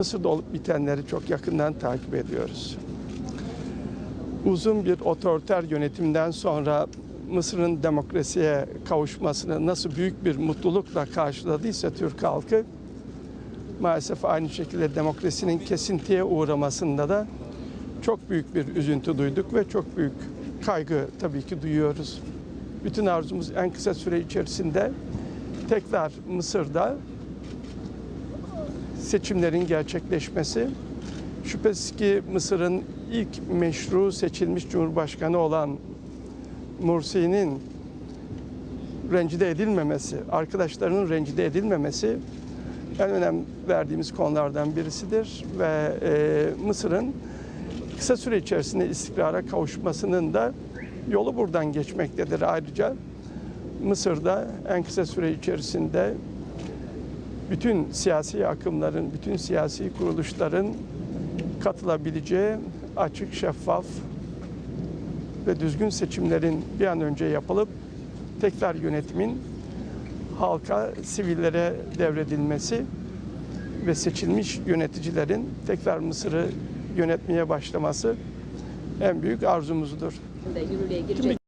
Mısır'da olup bitenleri çok yakından takip ediyoruz. Uzun bir otoriter yönetimden sonra Mısır'ın demokrasiye kavuşmasını nasıl büyük bir mutlulukla karşıladıysa Türk halkı, maalesef aynı şekilde demokrasinin kesintiye uğramasında da çok büyük bir üzüntü duyduk ve çok büyük kaygı tabii ki duyuyoruz. Bütün arzumuz en kısa süre içerisinde tekrar Mısır'da seçimlerin gerçekleşmesi. Şüphesiz ki Mısır'ın ilk meşru seçilmiş cumhurbaşkanı olan Mursi'nin rencide edilmemesi, arkadaşlarının rencide edilmemesi en önem verdiğimiz konulardan birisidir ve e, Mısır'ın kısa süre içerisinde istikrara kavuşmasının da yolu buradan geçmektedir. Ayrıca Mısır'da en kısa süre içerisinde bütün siyasi akımların, bütün siyasi kuruluşların katılabileceği açık, şeffaf ve düzgün seçimlerin bir an önce yapılıp tekrar yönetimin halka, sivillere devredilmesi ve seçilmiş yöneticilerin tekrar Mısır'ı yönetmeye başlaması en büyük arzumuzdur. girecek.